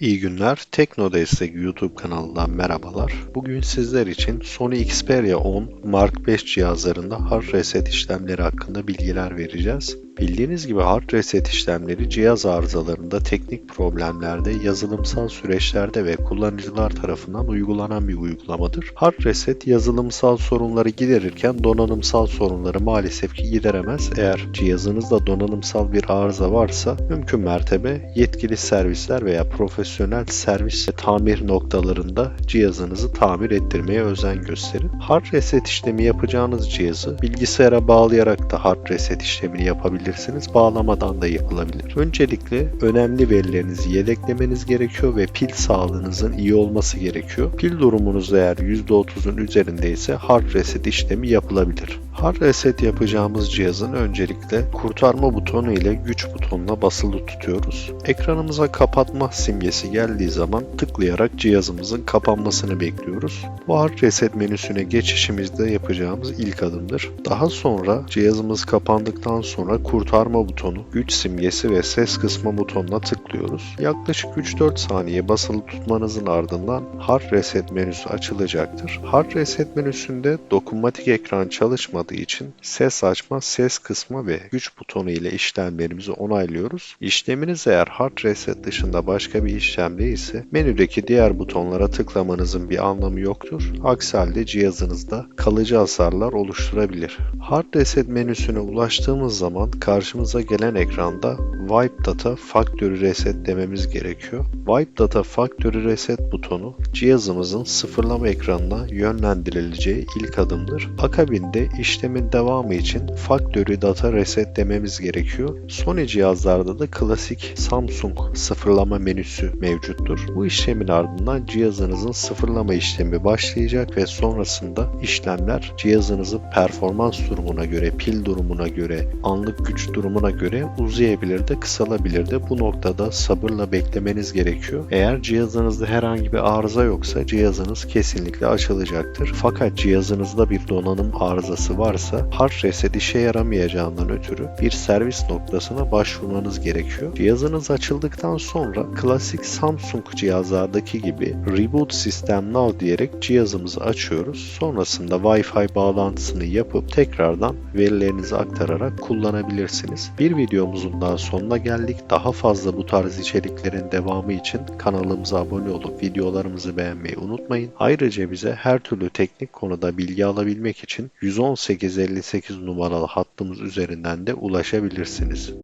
İyi günler. Tekno Destek YouTube kanalından merhabalar. Bugün sizler için Sony Xperia 10 Mark 5 cihazlarında hard reset işlemleri hakkında bilgiler vereceğiz. Bildiğiniz gibi hard reset işlemleri cihaz arızalarında, teknik problemlerde, yazılımsal süreçlerde ve kullanıcılar tarafından uygulanan bir uygulamadır. Hard reset yazılımsal sorunları giderirken donanımsal sorunları maalesef ki gideremez. Eğer cihazınızda donanımsal bir arıza varsa mümkün mertebe yetkili servisler veya profesyonel servis ve tamir noktalarında cihazınızı tamir ettirmeye özen gösterin. Hard reset işlemi yapacağınız cihazı bilgisayara bağlayarak da hard reset işlemini yapabilirsiniz. Bağlamadan da yapılabilir. Öncelikle önemli verilerinizi yedeklemeniz gerekiyor ve pil sağlığınızın iyi olması gerekiyor. Pil durumunuz eğer %30'un üzerindeyse hard reset işlemi yapılabilir. Hard reset yapacağımız cihazın öncelikle kurtarma butonu ile güç butonuna basılı tutuyoruz. Ekranımıza kapatma simgesi geldiği zaman tıklayarak cihazımızın kapanmasını bekliyoruz. Bu hard reset menüsüne geçişimizde yapacağımız ilk adımdır. Daha sonra cihazımız kapandıktan sonra kurtarma butonu, güç simgesi ve ses kısmı butonuna tıklıyoruz. Yaklaşık 3-4 saniye basılı tutmanızın ardından hard reset menüsü açılacaktır. Hard reset menüsünde dokunmatik ekran çalışmadığı için ses açma, ses kısma ve güç butonu ile işlemlerimizi onaylıyoruz. İşleminiz eğer hard reset dışında başka bir işlem değilse menüdeki diğer butonlara tıklamanızın bir anlamı yoktur. Aksi halde cihazınızda kalıcı hasarlar oluşturabilir. Hard reset menüsüne ulaştığımız zaman karşımıza gelen ekranda Wipe Data Factory Reset dememiz gerekiyor. Wipe Data Factory Reset butonu cihazımızın sıfırlama ekranına yönlendirileceği ilk adımdır. Akabinde işlemin devamı için Factory Data Reset dememiz gerekiyor. Sony cihazlarda da klasik Samsung sıfırlama menüsü mevcuttur. Bu işlemin ardından cihazınızın sıfırlama işlemi başlayacak ve sonrasında işlemler cihazınızın performans durumuna göre, pil durumuna göre, anlık güç durumuna göre uzayabilir de kısalabilir de. Bu noktada sabırla beklemeniz gerekiyor. Eğer cihazınızda herhangi bir arıza yoksa cihazınız kesinlikle açılacaktır. Fakat cihazınızda bir donanım arızası varsa hard reset işe yaramayacağından ötürü bir servis noktasına başvurmanız gerekiyor. Cihazınız açıldıktan sonra klasik Samsung cihazlardaki gibi Reboot System Now diyerek cihazımızı açıyoruz. Sonrasında Wi-Fi bağlantısını yapıp tekrardan verilerinizi aktararak kullanabilirsiniz. Bir videomuzun daha sonuna geldik. Daha fazla bu tarz içeriklerin devamı için kanalımıza abone olup videolarımızı beğenmeyi unutmayın. Ayrıca bize her türlü teknik konuda bilgi alabilmek için 11858 numaralı hattımız üzerinden de ulaşabilirsiniz.